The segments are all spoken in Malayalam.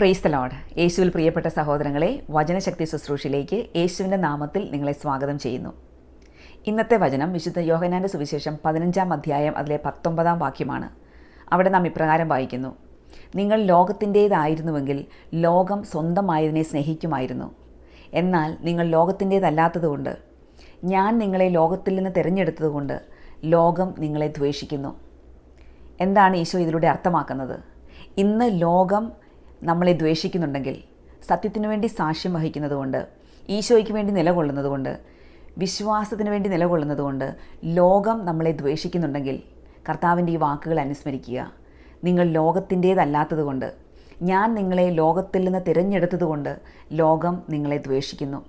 പ്രൈസ് ലോഡ് യേശുവിൽ പ്രിയപ്പെട്ട സഹോദരങ്ങളെ വചനശക്തി ശുശ്രൂഷയിലേക്ക് യേശുവിന്റെ നാമത്തിൽ നിങ്ങളെ സ്വാഗതം ചെയ്യുന്നു. ഇന്നത്തെ വചനം വിശുദ്ധ യോഹനാന്റെ സുവിശേഷം പതിനഞ്ചാം അധ്യായം അതിലെ പത്തൊമ്പതാം വാക്യമാണ്. അവിടെ നാം ഇപ്രകാരം വായിക്കുന്നു. നിങ്ങൾ ലോകത്തിന്റേതായിരുന്നുവെങ്കിൽ ലോകം സ്വന്തമായതിനെ സ്നേഹിക്കുമായിരുന്നു. എന്നാൽ നിങ്ങൾ ലോകത്തിന്റേതല്ലാത്തതുകൊണ്ട് ഞാൻ നിങ്ങളെ ലോകത്തിൽ നിന്ന് തിരഞ്ഞെടുത്തതുകൊണ്ട് ലോകം നിങ്ങളെ ദ്വേഷിക്കുന്നു. എന്താണ് ഈശോ ഇതിലൂടെ അർത്ഥമാക്കുന്നത്? ഇന്ന് ലോകം നമ്മളെ ദ്വേഷിക്കുന്നുണ്ടെങ്കിൽ സത്യത്തിനു വേണ്ടി സാക്ഷ്യം വഹിക്കുന്നതുകൊണ്ട് ഈശോയ്ക്ക് വേണ്ടി നിലകൊള്ളുന്നതുകൊണ്ട് വിശ്വാസത്തിന് വേണ്ടി നിലകൊള്ളുന്നതുകൊണ്ട് ലോകം നമ്മളെ ദ്വേഷിക്കുന്നുണ്ടെങ്കിൽ കർത്താവിന്റെ ഈ വാക്കുകൾ അനുസ്മരിക്കുക. നിങ്ങൾ ലോകത്തിന്റേതല്ലാത്തതുകൊണ്ട് ഞാൻ നിങ്ങളെ ലോകത്തിൽ നിന്ന് തിരഞ്ഞെടുത്തതുകൊണ്ട് ലോകം നിങ്ങളെ ദ്വേഷിക്കുന്നു.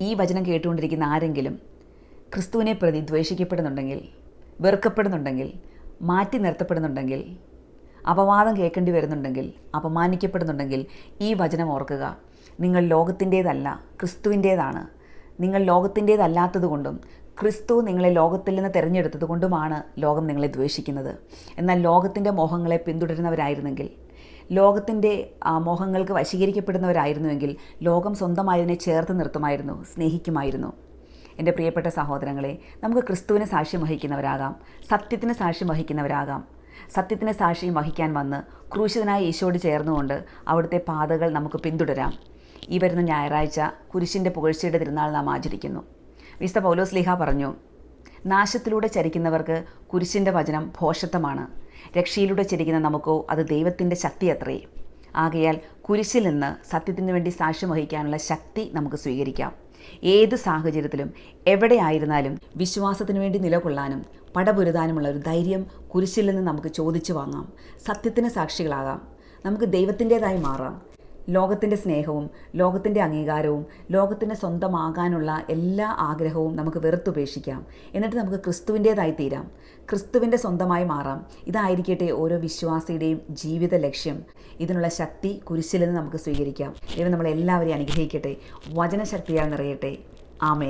ഈ വചനം കേട്ടുകൊണ്ടിരിക്കുന്ന ആരെങ്കിലും ക്രിസ്തുവിനെ പ്രതി ദ്വേഷിക്കപ്പെടുന്നുണ്ടെങ്കിൽ വെറുക്കപ്പെടുന്നുണ്ടെങ്കിൽ മാറ്റി നിർത്തപ്പെടുന്നുണ്ടെങ്കിൽ അപവാദം കേൾക്കേണ്ടി വരുന്നുണ്ടെങ്കിൽ അപമാനിക്കപ്പെടുന്നുണ്ടെങ്കിൽ ഈ വചനം ഓർക്കുക. നിങ്ങൾ ലോകത്തിന്റേതല്ല ക്രിസ്തുവിന്റേതാണ്. നിങ്ങൾ ലോകത്തിന്റേതല്ലാത്തതുകൊണ്ടും ക്രിസ്തു നിങ്ങളെ ലോകത്തിൽ നിന്ന് തിരഞ്ഞെടുത്തത് കൊണ്ടുമാണ് ലോകം നിങ്ങളെ ദ്വേഷിക്കുന്നത്. എന്നാൽ ലോകത്തിന്റെ മോഹങ്ങളെ പിന്തുടരുന്നവരായിരുന്നെങ്കിൽ ലോകത്തിന്റെ മോഹങ്ങൾക്ക് വശീകരിക്കപ്പെടുന്നവരായിരുന്നുവെങ്കിൽ ലോകം സ്വന്തമായതിനെ ചേർത്ത് നിർത്തുമായിരുന്നു സ്നേഹിക്കുമായിരുന്നു. എന്റെ പ്രിയപ്പെട്ട സഹോദരങ്ങളെ നമുക്ക് ക്രിസ്തുവിന് സാക്ഷ്യം വഹിക്കുന്നവരാകാം സത്യത്തിന് സാക്ഷ്യം വഹിക്കുന്നവരാകാം. സത്യത്തിന് സാക്ഷ്യം വഹിക്കാൻ വന്ന് ക്രൂശിതനായ യേശോട് ചേർന്നുകൊണ്ട് അവിടുത്തെ പാതകൾ നമുക്ക് പിന്തുടരാം. ഈ വരുന്ന ഞായറാഴ്ച കുരിശിന്റെ പുകഴ്ചയുടെ തിരുനാൾ നാം ആചരിക്കുന്നു. വിശുദ്ധ പൗലോസ് ലിഹ പറഞ്ഞു നാശത്തിലൂടെ ചരിക്കുന്നവർക്ക് കുരിശിന്റെ വചനം ഭോഷത്വമാണ് രക്ഷയിലൂടെ ചരിക്കുന്ന നമുക്കോ അത് ദൈവത്തിന്റെ ശക്തി അത്രേ ആകയാൽ കുരിശിൽ നിന്ന് സത്യത്തിന് വേണ്ടി സാക്ഷ്യം വഹിക്കാനുള്ള ശക്തി നമുക്ക് സ്വീകരിക്കാം. ഏത് സാഹചര്യത്തിലും എവിടെയായിരുന്നാലും വിശ്വാസത്തിന് വേണ്ടി നിലകൊള്ളാനും പടപുരുതാനുമുള്ള ഒരു ധൈര്യം കുരിശിൽ നിന്ന് നമുക്ക് ചോദിച്ചു വാങ്ങാം. സത്യത്തിന് സാക്ഷികളാകാം. നമുക്ക് ദൈവത്തിന്റെതായി മാറാം. ലോകത്തിന്റെ സ്നേഹവും ലോകത്തിന്റെ അംഗീകാരവും ലോകത്തിന് സ്വന്തമാകാനുള്ള എല്ലാ ആഗ്രഹവും നമുക്ക് വെറുത്തുപേക്ഷിക്കാം. എന്നിട്ട് നമുക്ക് ക്രിസ്തുവിന്റേതായി തീരാം. ക്രിസ്തുവിന്റെ സ്വന്തമായി മാറാം. ഇതായിരിക്കട്ടെ ഓരോ വിശ്വാസിയുടെയും ജീവിത ലക്ഷ്യം. ഇതിനുള്ള ശക്തി കുരിശിൽ നിന്ന് നമുക്ക് സ്വീകരിക്കാം. ദൈവം നമ്മളെല്ലാവരെയും അനുഗ്രഹിക്കട്ടെ. വചനശക്തിയാൽ നിറയട്ടെ. ആമേ